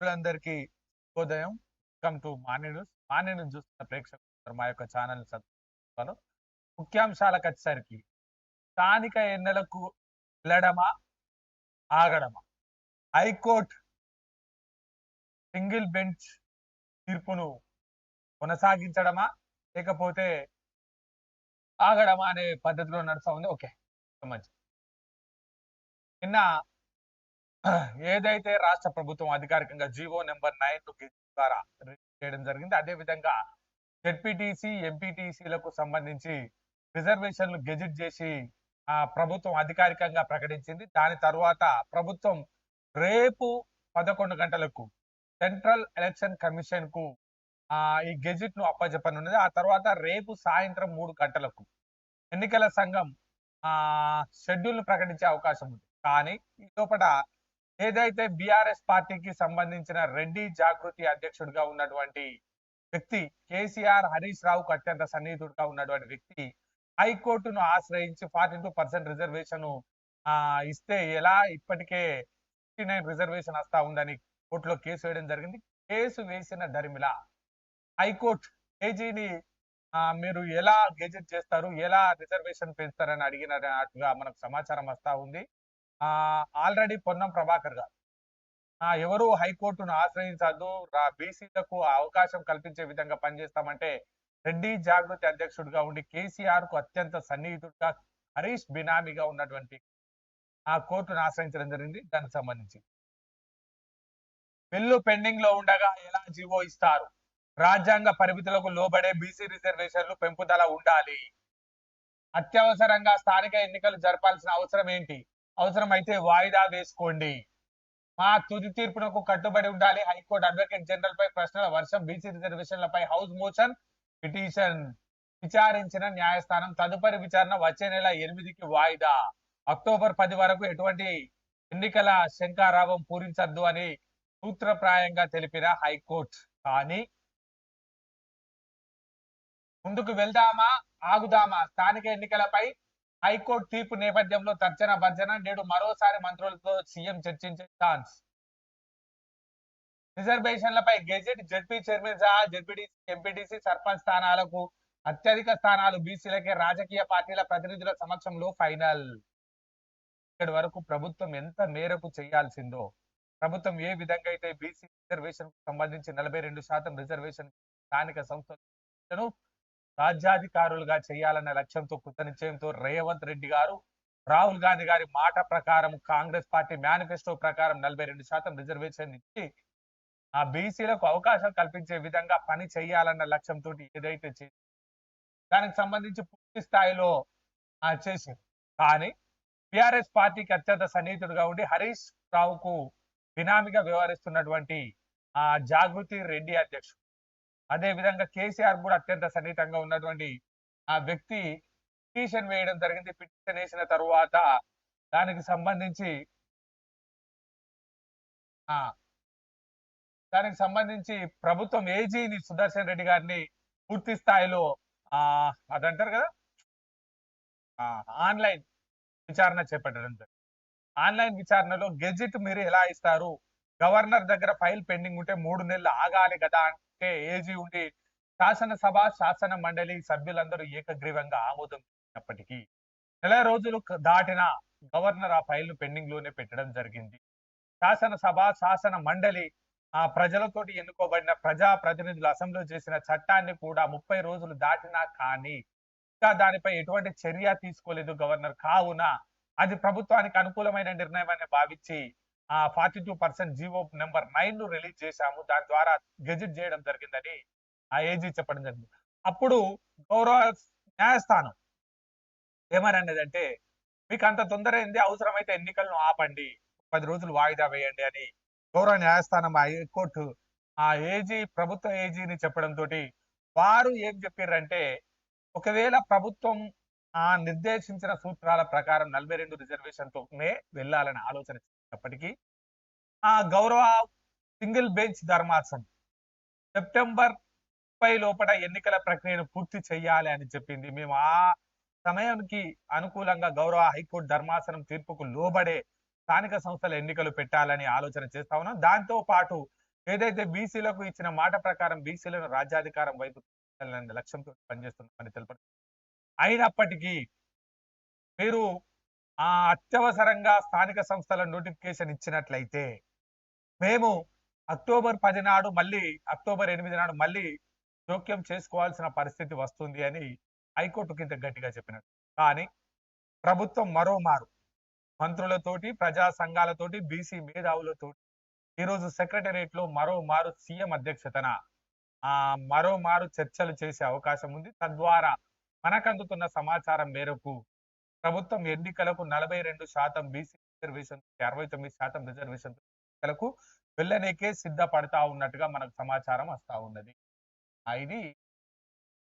మిత్రులందరికీ ఉదయం welcome to Manya news Manya news చూస్తున్న ప్రేక్షకులు మా యొక్క ఛానల్ సబ్స్క్రైబ్ ముఖ్యాంశాలకు వచ్చేసరికి స్థానిక ఎన్నికలకు వెళ్ళడమా ఆగడమా? హైకోర్టు సింగిల్ బెంచ్ తీర్పును కొనసాగించడమా? లేకపోతే ఆగడమా అనే పద్ధతిలో నడుస్తా ఉంది. ఓకే మంచి నిన్న ఏదైతే రాష్ట్ర ప్రభుత్వం అధికారికంగా జీవో నెంబర్ నైన్ ద్వారా చేయడం జరిగింది అదే విధంగా జెడ్పీటీసీ ఎంపీటీసీలకు సంబంధించి రిజర్వేషన్లు గెజిట్ చేసి ఆ ప్రభుత్వం అధికారికంగా ప్రకటించింది. దాని తర్వాత ప్రభుత్వం రేపు పదకొండు గంటలకు సెంట్రల్ ఎలక్షన్ కమిషన్కు ఆ ఈ గెజిట్ను అప్పజెప్పనున్నది. ఆ తర్వాత రేపు సాయంత్రం మూడు గంటలకు ఎన్నికల సంఘం ఆ షెడ్యూల్ను ప్రకటించే అవకాశం ఉంది. కానీ ఈ లోపల ఏదైతే బీఆర్ఎస్ పార్టీకి సంబంధించిన రెడ్డి జాగృతి అధ్యక్షుడిగా ఉన్నటువంటి వ్యక్తి కేసీఆర్ హరీష్ రావుకు అత్యంత సన్నిహితుడిగా ఉన్నటువంటి వ్యక్తి హైకోర్టును ఆశ్రయించి ఫార్టీ టూ పర్సెంట్ రిజర్వేషన్ ఆ ఇస్తే ఎలా ఇప్పటికే ఫిఫ్టీ నైన్ రిజర్వేషన్ వస్తా ఉందని కోర్టులో కేసు వేయడం జరిగింది. కేసు వేసిన ధర్మిల హైకోర్టు ఏజీని మీరు ఎలా గెజెట్ చేస్తారు ఎలా రిజర్వేషన్ పెంచుతారని అడిగినట్టుగా మనకు సమాచారం వస్తా ఉంది. ఆల్రెడీ పొన్నం ప్రభాకర్ గారు. ఎవరు హైకోర్టును ఆశ్రయించద్దు బీసీలకు అవకాశం కల్పించే విధంగా పనిచేస్తామంటే రెడ్డి జాగృతి అధ్యక్షుడిగా ఉండి కేసీఆర్కు అత్యంత సన్నిహితుడిగా హరీష్ బినామీగా ఉన్నటువంటి ఆ కోర్టును ఆశ్రయించడం జరిగింది. దానికి సంబంధించి బిల్లు పెండింగ్లో ఉండగా ఎలా జీవో ఇస్తారు? రాజ్యాంగ పరిమితులకు లోబడే బీసీ రిజర్వేషన్లు పెంపుదల ఉండాలి. అత్యవసరంగా స్థానిక ఎన్నికలు జరపాల్సిన అవసరం ఏంటి? అవసరమైతే వాయిదా వేసుకోండి. మా తుది తీర్పునకు కట్టుబడి ఉండాలి. హైకోర్టు అడ్వకేట్ జనరల్ పై ప్రశ్నల వర్షం బీసీ రిజర్వేషన్లపై హౌస్ మోషన్ పిటిషన్ విచారించిన న్యాయస్థానం తదుపరి విచారణ వచ్చే నెల ఎనిమిదికి వాయిదా. అక్టోబర్ పది వరకు ఎటువంటి ఎన్నికల శంకారావం పూరించద్దు అని సూత్రప్రాయంగా తెలిపిన హైకోర్టు. కానీ ముందుకు వెళ్దామా? ఆగుదామా? స్థానిక ఎన్నికలపై హైకోర్టు తీర్పు నేపథ్యంలో తర్జన భర్జన నేడు మరోసారి మంత్రులతో సీఎం చర్చించే ఛాన్స్. రిజర్వేషన్లపై గెజెట్ జడ్పీ చైర్మన్ సహా జడ్పీటీసీ ఎంపీటీసీ సర్పంచ్ స్థానాలకు అత్యధిక స్థానాలు బీసీలకే రాజకీయ పార్టీల ప్రతినిధుల సమక్షంలో ఫైనల్. ఇక్కడి వరకు ప్రభుత్వం ఎంత మేరకు చేయాల్సిందో ప్రభుత్వం ఏ విధంగా అయితే బీసీ రిజర్వేషన్ సంబంధించి నలభై రెండు శాతం రిజర్వేషన్ స్థానిక సంస్థలను రాజ్యాధికారులుగా చేయాలన్న లక్ష్యంతో కృతనిశ్చయంతో రేవంత్ రెడ్డి గారు రాహుల్ గాంధీ గారి మాట ప్రకారం కాంగ్రెస్ పార్టీ మేనిఫెస్టో ప్రకారం నలభై రెండు శాతం రిజర్వేషన్ ఇచ్చి ఆ బీసీలకు అవకాశం కల్పించే విధంగా పని చేయాలన్న లక్ష్యంతో ఏదైతే చేసి దానికి సంబంధించి పూర్తి స్థాయిలో చేసింది కానీ టిఆర్ఎస్ పార్టీకి అత్యంత సన్నిహితుడుగా ఉండి హరీష్ రావుకు బినామీగా వ్యవహరిస్తున్నటువంటి ఆ జాగృతి రెడ్డి అధ్యక్షుడు. అదే విధంగా కేసీఆర్ కూడా అత్యంత సన్నిహితంగా ఉన్నటువంటి ఆ వ్యక్తి పిటిషన్ వేయడం జరిగింది. పిటిషన్ వేసిన తరువాత దానికి సంబంధించి ఆ దానికి సంబంధించి ప్రభుత్వం ఏజీని సుదర్శన్ రెడ్డి గారిని పూర్తి స్థాయిలో ఆ అదంటారు కదా? ఆన్లైన్ విచారణ చేపట్టడం జరిగింది. ఆన్లైన్ విచారణలో గెజిట్ మీరు ఎలా ఇస్తారు? గవర్నర్ దగ్గర ఫైల్ పెండింగ్ ఉంటే మూడు నెలలు ఆగాలి కదా అంటే ఏజీ ఉండి శాసనసభ శాసన మండలి సభ్యులందరూ ఏకగ్రీవంగా ఆమోదం నెల రోజులు దాటిన గవర్నర్ ఆ ఫైల్ను పెండింగ్లోనే పెట్టడం జరిగింది. శాసనసభ శాసన మండలి ఆ ప్రజలతోటి ఎన్నుకోబడిన ప్రజా ప్రతినిధులు అసెంబ్లీ చేసిన చట్టాన్ని కూడా ముప్పై రోజులు దాటినా కానీ ఇంకా దానిపై ఎటువంటి చర్య తీసుకోలేదు గవర్నర్. కావున అది ప్రభుత్వానికి అనుకూలమైన నిర్ణయం అని భావించి forty two percent GO number నైన్ను release చేశాము. దాని ద్వారా గెజిట్ చేయడం జరిగిందని ఆ ఏజీ చెప్పడం జరిగింది. అప్పుడు గౌరవ న్యాయస్థానం ఏమని మీకు అంత తొందర ఏంది అవసరమైతే ఎన్నికలను ఆపండి పది రోజులు వాయిదా వేయండి అని గౌరవ న్యాయస్థానం ఆ హైకోర్టు ఆ ఏజీ ప్రభుత్వ ఏజీని చెప్పడం తోటి వారు ఏం చెప్పారంటే ఒకవేళ ప్రభుత్వం ఆ నిర్దేశించిన సూత్రాల ప్రకారం నలభై రెండు రిజర్వేషన్ తోనే వెళ్ళాలని ఆలోచన చేసినప్పటికీ ఆ గౌరవ సింగిల్ బెంచ్ ధర్మాసనం సెప్టెంబర్ ముప్పై లోపల ఎన్నికల ప్రక్రియను పూర్తి చేయాలి అని చెప్పింది. మేము ఆ సమయానికి అనుకూలంగా గౌరవ హైకోర్టు ధర్మాసనం తీర్పుకు లోబడే స్థానిక సంస్థల ఎన్నికలు పెట్టాలని ఆలోచన చేస్తా ఉన్నాం. దాంతో పాటు ఏదైతే బీసీలకు ఇచ్చిన మాట ప్రకారం బీసీలను రాజ్యాధికారం వైపు లక్ష్యంతో పనిచేస్తున్నామని తెలపడం. అయినప్పటికీ మీరు ఆ అత్యవసరంగా స్థానిక సంస్థల నోటిఫికేషన్ ఇచ్చినట్లయితే మేము అక్టోబర్ పది నాడు మళ్ళీ అక్టోబర్ ఎనిమిది నాడు మళ్ళీ జోక్యం చేసుకోవాల్సిన పరిస్థితి వస్తుంది అని హైకోర్టు కింద గట్టిగా చెప్పినట్టు కానీ ప్రభుత్వం మరోమారు మంత్రులతోటి ప్రజా సంఘాలతోటి బీసీ మేధావులతోటి ఈరోజు సెక్రటరియట్లో మరోమారు సీఎం అధ్యక్షతన ఆ మరోమారు చర్చలు చేసే అవకాశం ఉంది. తద్వారా మనకందుతున్న సమాచారం మేరకు ప్రభుత్వం ఎన్నికలకు నలభై రెండు శాతం బీసీ రిజర్వేషన్ అరవై తొమ్మిది శాతం రిజర్వేషన్ ఎన్నికలకు వెళ్ళనేకే సిద్ధపడతా ఉన్నట్టుగా మనకు సమాచారం వస్తా ఉన్నది. ఇది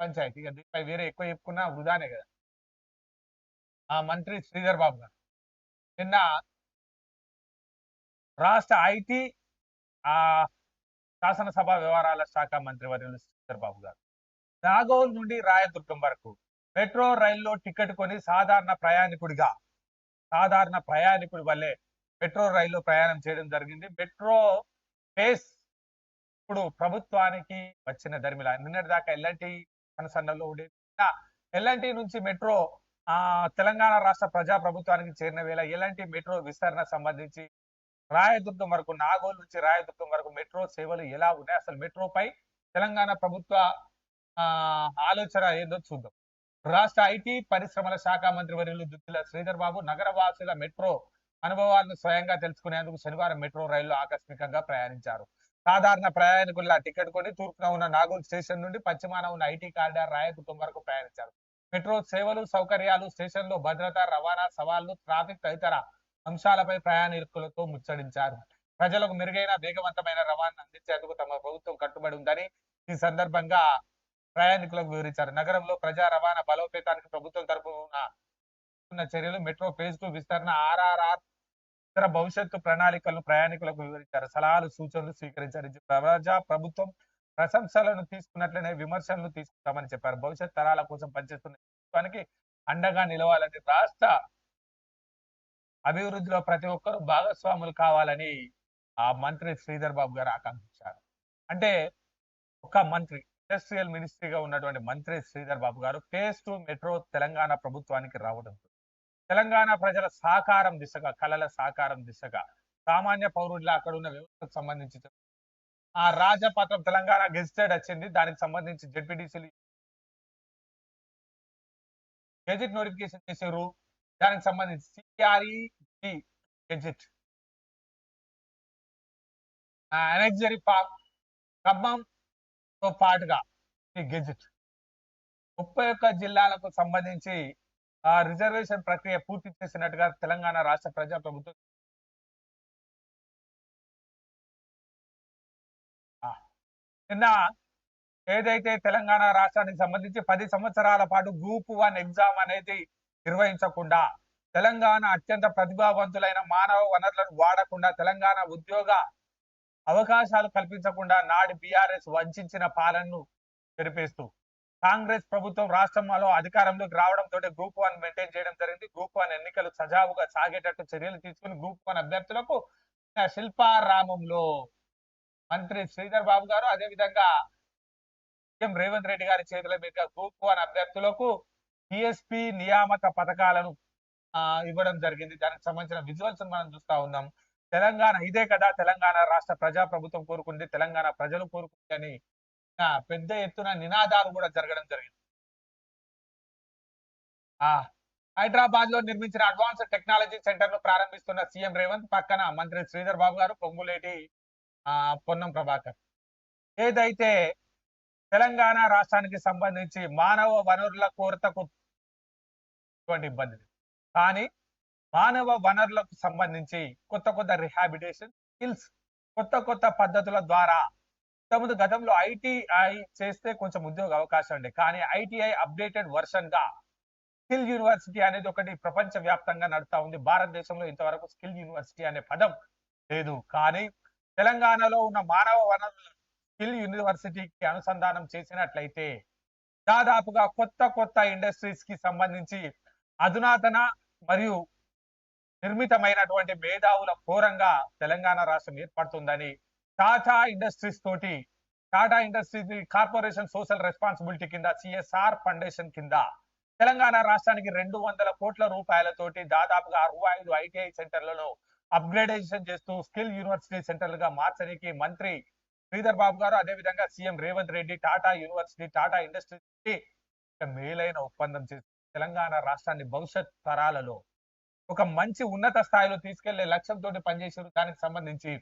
పంచాయతీ దీనిపై వేరే ఎక్కువ చెప్పుకున్నా వృధానే కదా. ఆ మంత్రి శ్రీధర్ బాబు గారు నిన్న రాష్ట్ర ఐటీ ఆ శాసనసభ వ్యవహారాల శాఖ మంత్రి వర్యులు శ్రీధర్ బాబు గారు నాగోల్ నుండి రాయదుర్గం వరకు మెట్రో రైల్లో టికెట్ కొని సాధారణ ప్రయాణికుడిగా సాధారణ ప్రయాణికుడి వల్లే మెట్రో రైల్లో ప్రయాణం చేయడం జరిగింది. మెట్రో ఫేస్ ఇప్పుడు ప్రభుత్వానికి వచ్చిన ధర్మిల. నిన్నటి దాకా ఎల్ఎన్టీ కనసన్నలో ఉండేది. ఎల్ఎన్టీ నుంచి మెట్రో ఆ తెలంగాణ రాష్ట్ర ప్రజా ప్రభుత్వానికి చేరిన వేళ ఎలాంటి మెట్రో విస్తరణ సంబంధించి రాయదుర్గం వరకు నాగోల్ నుంచి రాయదుర్గం వరకు మెట్రో సేవలు ఎలా ఉన్నాయి? అసలు మెట్రోపై తెలంగాణ ప్రభుత్వ ఆ ఆలోచన ఏందో చూద్దాం. రాష్ట్ర ఐటీ పరిశ్రమల శాఖ మంత్రి వర్యులు దుద్దిల శ్రీధర్ బాబు నగర వాసుల మెట్రో అనుభవాలను స్వయంగా తెలుసుకునేందుకు శనివారం మెట్రో రైల్లో ఆకస్మికంగా ప్రయాణించారు. సాధారణ ప్రయాణికుల టికెట్ కొని తూర్పున ఉన్న నాగూర్ స్టేషన్ నుండి పశ్చిమాన ఉన్న ఐటీ కారిడార్ రాయదుర్గం వరకు ప్రయాణించారు. మెట్రో సేవలు సౌకర్యాలు స్టేషన్లో భద్రత రవాణా సవాళ్ళు ట్రాఫిక్ తదితర అంశాలపై ప్రయాణికులతో ముచ్చడించారు ప్రజలకు మెరుగైన వేగవంతమైన రవాణా అందించేందుకు తమ ప్రభుత్వం కట్టుబడి ఉందని ఈ సందర్భంగా ప్రయాణికులకు వివరించారు. నగరంలో ప్రజా రవాణా బలోపేతానికి ప్రభుత్వం తరపున చర్యలు మెట్రో ఫేజ్ టూ విస్తరణ ఆర్ఆర్ఆర్ ఇతర భవిష్యత్తు ప్రణాళికలను ప్రయాణికులకు వివరించారు. సలహాలు సూచనలు స్వీకరించారు. ప్రజా ప్రభుత్వం ప్రశంసలను తీసుకున్నట్లనే విమర్శలను తీసుకుంటామని చెప్పారు. భవిష్యత్ తరాల కోసం పనిచేస్తున్న ప్రభుత్వానికి అండగా నిలవాలని రాష్ట్ర అభివృద్ధిలో ప్రతి ఒక్కరూ భాగస్వాములు కావాలని ఆ మంత్రి శ్రీధర్ బాబు గారు ఆకాంక్షించారు. అంటే ఒక మంత్రి ఇండస్ట్రియల్ మినిస్ట్రీగా ఉన్నటువంటి మంత్రి శ్రీధర్ బాబు గారు ఫేస్ టు మెట్రో తెలంగాణ ప్రభుత్వానికి రావడం. తెలంగాణ ప్రజల సహకారం దిశగా కళల సహకారం దిశగా సామాన్య పౌరుల అక్కడ ఉన్న వ్యవస్థకు సంబంధించి ఆ రాజపత్రం తెలంగాణ గెజిటెడ్ వచ్చింది. దానికి సంబంధించి జెడ్పీటీసీలు గెజిట్ నోటిఫికేషన్ చేశారు. దానికి సంబంధించి సిఆర్ఈ గెజిట్. అనెక్జరీ ఫామ్ తో పాటుగా ఈ గెజిట్. ముప్పై ఒక్క జిల్లాలకు సంబంధించి ఆ రిజర్వేషన్ ప్రక్రియ పూర్తి చేసినట్టుగా తెలంగాణ రాష్ట్ర ప్రజా ప్రభుత్వం నిన్న ఏదైతే తెలంగాణ రాష్ట్రానికి సంబంధించి పది సంవత్సరాల పాటు గ్రూప్ వన్ ఎగ్జామ్ అనేది నిర్వహించకుండా తెలంగాణ అత్యంత ప్రతిభావంతులైన మానవ వనరులను వాడకుండా తెలంగాణ ఉద్యోగ అవకాశాలు కల్పించకుండా నాడు బీఆర్ఎస్ వంచిన పాలనను తెరిపేస్తూ కాంగ్రెస్ ప్రభుత్వం రాష్ట్రంలో అధికారంలోకి రావడంతో గ్రూప్ వన్ మెయింటైన్ చేయడం జరిగింది. గ్రూప్ వన్ ఎన్నికలు సజావుగా సాగేటట్టు చర్యలు తీసుకుని గ్రూప్ వన్ అభ్యర్థులకు శిల్పారామంలో మంత్రి శ్రీధర్ బాబు గారు అదే విధంగా సీఎం రేవంత్ రెడ్డి గారి చేతుల మీదుగా గ్రూప్ వన్ అభ్యర్థులకు టిఎస్పి నియామక పథకాలను ఇవ్వడం జరిగింది. దానికి సంబంధించిన విజువల్స్ మనం చూస్తా ఉన్నాం. తెలంగాణ ఇదే కదా తెలంగాణ రాష్ట్ర ప్రజా ప్రభుత్వం కోరుకుంది తెలంగాణ ప్రజలు కోరుకుంది అని పెద్ద ఎత్తున నినాదాలు కూడా జరగడం జరిగింది. ఆ హైదరాబాద్లో నిర్మించిన అడ్వాన్స్ టెక్నాలజీ సెంటర్ను ప్రారంభిస్తున్న సీఎం రేవంత్ పక్కన మంత్రి శ్రీధర్ బాబు గారు పొంగులేటి ఆ పొన్నం ప్రభాకర్. ఏదైతే తెలంగాణ రాష్ట్రానికి సంబంధించి మానవ వనరుల కొరతకు ఇబ్బంది కానీ మానవ వనరులకు సంబంధించి కొత్త కొత్త రిహాబిటేషన్ స్కిల్స్ కొత్త కొత్త పద్ధతుల ద్వారా ఇంతకుముందు గతంలో ఐటీఐ చేస్తే కొంచెం ఉద్యోగ అవకాశం ఉండే. కానీ ఐటీఐ అప్డేటెడ్ వర్షన్గా స్కిల్ యూనివర్సిటీ అనేది ఒకటి ప్రపంచ వ్యాప్తంగా నడుతా ఉంది. భారతదేశంలో ఇంతవరకు స్కిల్ యూనివర్సిటీ అనే పదం లేదు. కానీ తెలంగాణలో ఉన్న మానవ వనరుల స్కిల్ యూనివర్సిటీకి అనుసంధానం చేసినట్లయితే దాదాపుగా కొత్త కొత్త ఇండస్ట్రీస్కి సంబంధించి అధునాతన మరియు నిర్మితమైనటువంటి మేధావుల కోరంగా తెలంగాణ రాష్ట్రం ఏర్పడుతుందని టాటా ఇండస్ట్రీస్ తోటి Tata industries corporation social responsibility కింద సిఎస్ఆర్ ఫౌండేషన్ కింద తెలంగాణ రాష్ట్రానికి రెండు వందల కోట్ల రూపాయలతోటి దాదాపుగా అరవై ఐదు ఐటీఐ సెంటర్లను అప్గ్రేడేషన్ చేస్తూ స్కిల్ యూనివర్సిటీ సెంటర్లుగా మార్చడానికి మంత్రి శ్రీధర్ బాబు గారు అదేవిధంగా CM Revanth Reddy Tata university Tata industries మేలైన ఒప్పందం చేసి తెలంగాణ రాష్ట్రాన్ని భవిష్యత్ తరాలలో ఒక మంచి ఉన్నత స్థాయిలో తీసుకెళ్ళే లక్ష్యంతో పనిచేసారు దానికి సంబంధించి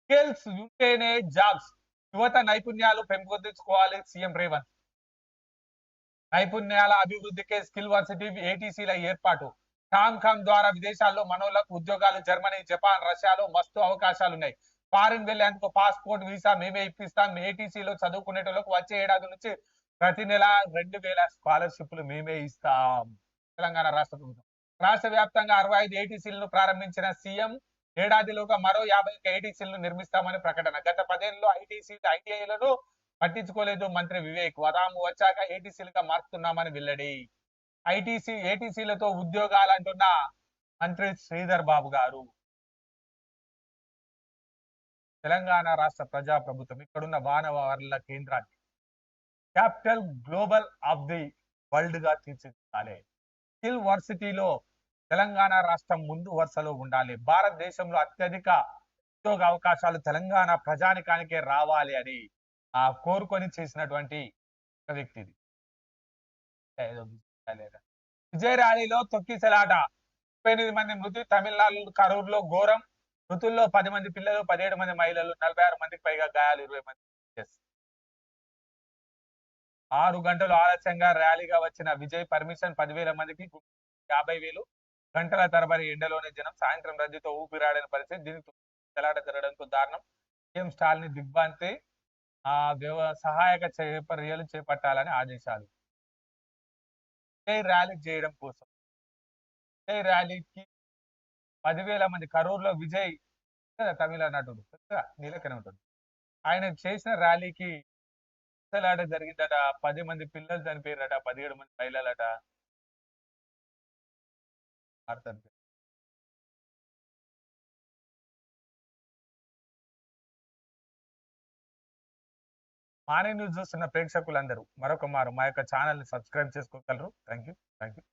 స్కిల్స్ ఉంటేనే జాబ్స్ యువత నైపుణ్యాలు పెంపొందించుకోవాలి సీఎం రేవంత్. నైపుణ్యాల అభివృద్ధికే స్కిల్ వర్సిటీ ఏటీసీల ఏర్పాటు. కామ్ ద్వారా విదేశాల్లో మనోళ్ళకు ఉద్యోగాలు జర్మనీ జపాన్ రష్యాలో మస్తు అవకాశాలు ఉన్నాయి ఫారిన్ వెళ్ళేందుకు పాస్పోర్ట్ వీసా మేమే ఇప్పిస్తాం. ఏటీసీలో చదువుకునేటోళ్ళకు వచ్చే ఏడాది నుంచి ప్రతి నెల రెండు వేల స్కాలర్షిప్లు మేమే ఇస్తాం. తెలంగాణ రాష్ట్ర ప్రభుత్వం. రాష్ట్ర వ్యాప్తంగా అరవై ఐదు ఏటీసీలను ప్రారంభించిన సీఎం ఏడాదిలోగా మరో యాభై ఏటీసీలను నిర్మిస్తామని ప్రకటన. గత పదేళ్ళలో ఐటీసీ ఐటీఐలను పట్టించుకోలేదు మంత్రి వివేక్. వదాము వచ్చాక ఏటీసీలుగా మారుతున్నామని వెల్లడి. ఐటీసీ ఏటీసీలతో ఉద్యోగాలు అంటున్న మంత్రి శ్రీధర్ బాబు గారు. తెలంగాణ రాష్ట్ర ప్రజా ప్రభుత్వం ఇక్కడున్న మానవ కేంద్రాన్ని క్యాపిటల్ గ్లోబల్ ఆఫ్ ది వరల్డ్గా తీర్చిదిద్దాలి. స్కిల్ వర్సిటీలో తెలంగాణ రాష్ట్రం ముందు వరుసలో ఉండాలి. భారతదేశంలో అత్యధిక ఉద్యోగ అవకాశాలు తెలంగాణ ప్రజానికానికే రావాలి అని ఆ కోరుకొని చేసినటువంటి ఒక వ్యక్తి ఇది. ర్యాలీలో తొక్కిసలాట. ముప్పై ఎనిమిది మంది మృతి తమిళనాడు కరూరులో ఘోరం. మృతుల్లో పది మంది పిల్లలు పదిహేడు మంది మహిళలు నలభై ఆరు మందికి పైగా గాయాలు ఇరవై మంది. ఆరు గంటలు ఆలస్యంగా ర్యాలీగా వచ్చిన విజయ్ పర్మిషన్ పదివేల మందికి యాభై వేలు. గంటల తరబడి ఎండలోనే జనం సాయంత్రం రద్దీతో ఊపిరాడని పరిస్థితి. దీనికి తెలాట జరగడంతో దారుణం. సీఎం స్టాలిన్ దిగ్భ్రాంతి. ఆ వ్యవ సహాయక చర్యలు చేపట్టాలని ఆదేశాలు. విజయ్ ర్యాలీ చేయడం కోసం. విజయ్ ర్యాలీకి పదివేల మంది కరూరులో విజయ్ తమిళ నటుడు? నీలకనే ఉంటుంది ఆయన చేసిన ర్యాలీకి నక్సలాట జరిగిందట. పది మంది పిల్లలు చనిపోయారట పదిహేడు మంది మహిళలట. అర్థం మార్నింగ్ న్యూస్ చూస్తున్న ప్రేక్షకులందరూ మరొక మారు. మా యొక్క ఛానల్ని సబ్స్క్రైబ్ చేసుకోగలరు. Thank you thank you